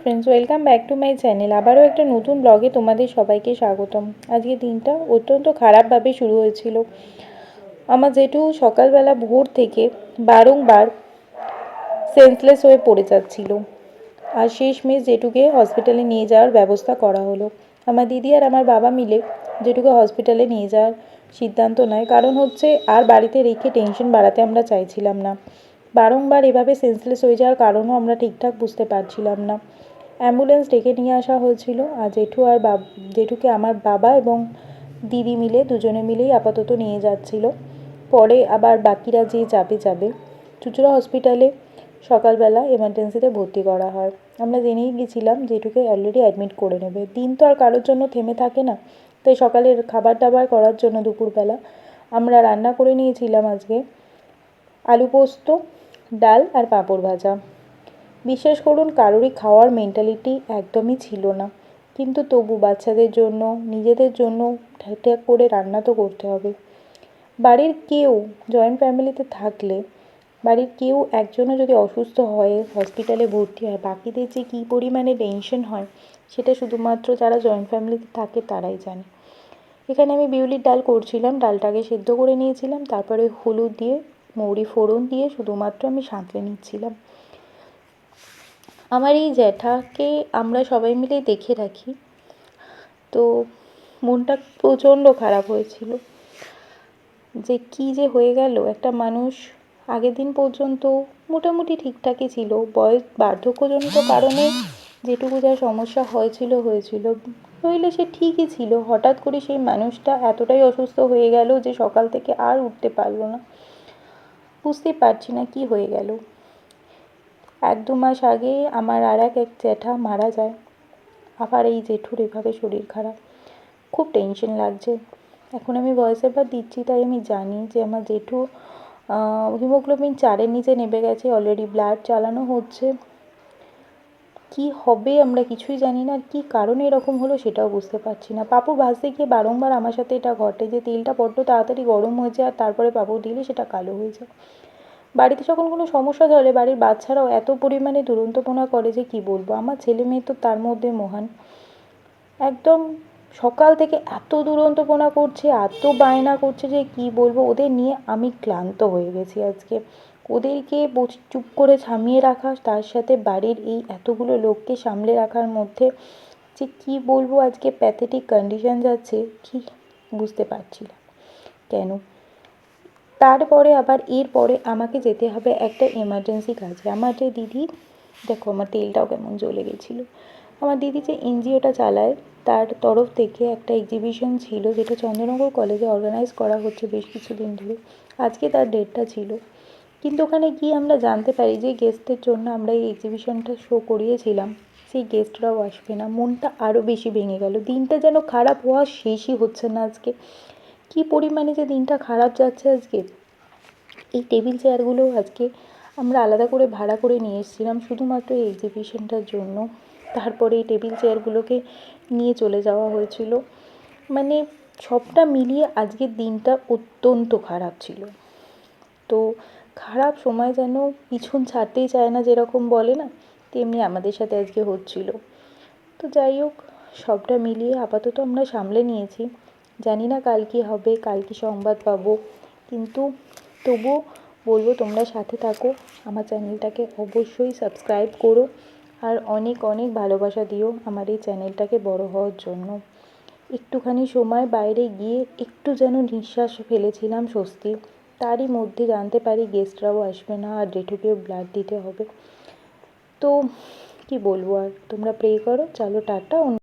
Friends welcome back to my channel আবারও একটা নতুন ব্লগে তোমাদের সবাইকে স্বাগতম। আজকে দিনটা অত্যন্ত খারাপভাবে শুরু হয়েছিল। আমার জেঠু সকালবেলা ভোর থেকে বারংবার সেন্সলেস হয়ে পড়ে যাচ্ছিল। আর শেষমেশ জেঠুকে হসপিটালে নিয়ে যাওয়ার ব্যবস্থা করা হলো। আমার দিদি আর আমার বাবা মিলে জেঠুকে হসপিটালে নিয়ে যাওয়ার সিদ্ধান্ত নেয়। কারণ হচ্ছে, আর বাড়িতে রেখে টেনশন বাড়াতে আমরা চাইছিলাম না। বারংবার এভাবে সেন্সলেস হয়ে যাওয়ার কারণও আমরা ঠিকঠাক বুঝতে পারছিলাম না। অ্যাম্বুলেন্স ডেকে নিয়ে আসা হয়েছিল আর জেঠু আর বাব, জেঠুকে আমার বাবা এবং দিদি মিলে দুজনে মিলেই আপাতত নিয়ে যাচ্ছিল। পরে আবার বাকিরা যে যাবে যাবে। চুচুড়া হসপিটালে সকালবেলা এমার্জেন্সিতে ভর্তি করা হয়। আমরা জেনেই গেছিলাম জেঠুকে অলরেডি অ্যাডমিট করে নেবে। দিন তো আর কারোর জন্য থেমে থাকে না। তাই সকালের খাবার দাবার করার জন্য দুপুরবেলা আমরা রান্না করে নিয়েছিলাম আজকে। আলু পোস্ত, ডাল আর পাঁপড় ভাজা। বিশ্বাস করুন, কারোরই খাওয়ার মেন্টালিটি একদমই ছিল না। কিন্তু তবু বাচ্চাদের জন্য, নিজেদের জন্য ঠিকঠাক করে রান্না তো করতে হবে। বাড়ির কেউ জয়েন্ট ফ্যামিলিতে থাকলে, বাড়ির কেউ একজনও যদি অসুস্থ হয় হসপিটালে ভর্তি হয়, বাকিদের যে কী পরিমাণে টেনশন হয়, সেটা শুধুমাত্র যারা জয়েন্ট ফ্যামিলিতে থাকে, তারাই জানে। এখানে আমি বিউলির ডাল করছিলাম, ডালটাকে সেদ্ধ করে নিয়েছিলাম, তারপরে হলুদ দিয়ে, মৌরি ফোড়ন দিয়ে শুধুমাত্র আমি সাঁতলে নিচ্ছিলাম। আমার এই জ্যাঠাকে আমরা সবাই মিলে দেখে রাখি। তো মনটা প্রচণ্ড খারাপ হয়েছিল। যে কী যে হয়ে গেল, একটা মানুষ আগের দিন পর্যন্ত মোটামুটি ঠিকঠাকই ছিল। বয়স বার্ধক্যজনিত কারণে যেটুকু যা সমস্যা হয়েছিল হয়েছিল। নইলে সে ঠিকই ছিল। হঠাৎ করে সেই মানুষটা এতটাই অসুস্থ হয়ে গেল যে সকাল থেকে আর উঠতে পারল না। বুঝতেই পারছি না কি হয়ে গেল। এক দু মাস আগে আমার আর এক এক জ্যাঠা মারা যায়। আবার এই জেঠুর এভাবে শরীর খারাপ। খুব টেনশন লাগছে। এখন আমি ভয়েস ওভার দিচ্ছি তাই আমি জানি যে আমার জেঠু হিমোগ্লোবিন চারের নিচে নেমে গেছে অলরেডি ব্লাড চালানো হচ্ছে। কি হবে আমরা কিছুই জানি না আর কী কারণে এরকম হলো সেটাও বুঝতে পারছি না। পাপু ভাজতে গিয়ে বারংবার আমার সাথে এটা ঘটে যে তেলটা বড্ড তাড়াতাড়ি গরম হয়ে যায় আর তারপরে পাপু দিলে সেটা কালো হয়ে যায়। বাড়িতে যখন কোনো সমস্যা ধরে বাড়ির বাচ্চারাও এত পরিমাণে দুরন্তপনা করে যে কী বলব? আমার ছেলে মেয়ে তো তার মধ্যে মহান। একদম সকাল থেকে এত দুরন্তপনা করছে, এত বায়না করছে যে কী বলব? ওদের নিয়ে আমি ক্লান্ত হয়ে গেছি আজকে। ওদেরকে চুপ করে থামিয়ে রাখা, তার সাথে বাড়ির এই এতগুলো লোককে সামলে রাখার মধ্যে যে কী বলব? আজকে প্যাথেটিক কন্ডিশন যাচ্ছে, কি বুঝতে পারছি কেন? তারপরে আবার এরপরে আমাকে যেতে হবে একটা এমার্জেন্সি কাজে। আমার যে দিদি, দেখো আমার তেলটাও কেমন জ্বলে গেছিল। আমার দিদি যে এনজিওটা চালায়, তার তরফ থেকে একটা এক্সিবিশন ছিল যেটা চন্দ্রনগর কলেজে অর্গানাইজ করা হচ্ছে বেশ কিছুদিন ধরে। আজকে তার ডেটটা ছিল। কিন্তু ওখানে গিয়ে আমরা জানতে পারি যে গেস্টের জন্য আমরা এই এক্সিবিশনটা শো করিয়েছিলাম। সেই গেস্টরাও আসবে না। মনটা আরও বেশি ভেঙে গেল। দিনটা যেন খারাপ হওয়া শেষই হচ্ছে না আজকে। কী পরিমাণে যে দিনটা খারাপ যাচ্ছে আজকে? এই টেবিল চেয়ারগুলো আজকে আমরা আলাদা করে ভাড়া করে নিয়ে এসেছিলাম, শুধুমাত্র এই এক্সিবিশনটার জন্য। তারপরে এই টেবিল চেয়ারগুলোকে নিয়ে চলে যাওয়া হয়েছিল। মানে সবটা মিলিয়ে আজকের দিনটা অত্যন্ত খারাপ ছিল। তো খারাপ সময় যেন পিছন ছাড়তেই চায় না যেরকম বলে না, তেমনি আমাদের সাথে আজকে হচ্ছিল। তো যাই হোক, সবটা মিলিয়ে আপাতত আমরা সামলে নিয়েছি। জানি না কাল কী হবে, কাল কী সংবাদ পাবো। কিন্তু তবুও বলব, তোমরা সাথে থাকো। আমার চ্যানেলটাকে অবশ্যই সাবস্ক্রাইব করো আর অনেক অনেক ভালোবাসা দিও আমার এই চ্যানেলটাকে বড় হওয়ার জন্য। একটুখানি সময় বাইরে গিয়ে একটু যেন নিঃশ্বাস ফেলেছিলাম স্বস্তি। তারই মধ্যে জানতে পারি গেস্টরাও আসবে না, আর জেঠুকেও ব্লাড দিতে হবে। তো কি বলব আর, তোমরা প্রে করো, চলো টাটা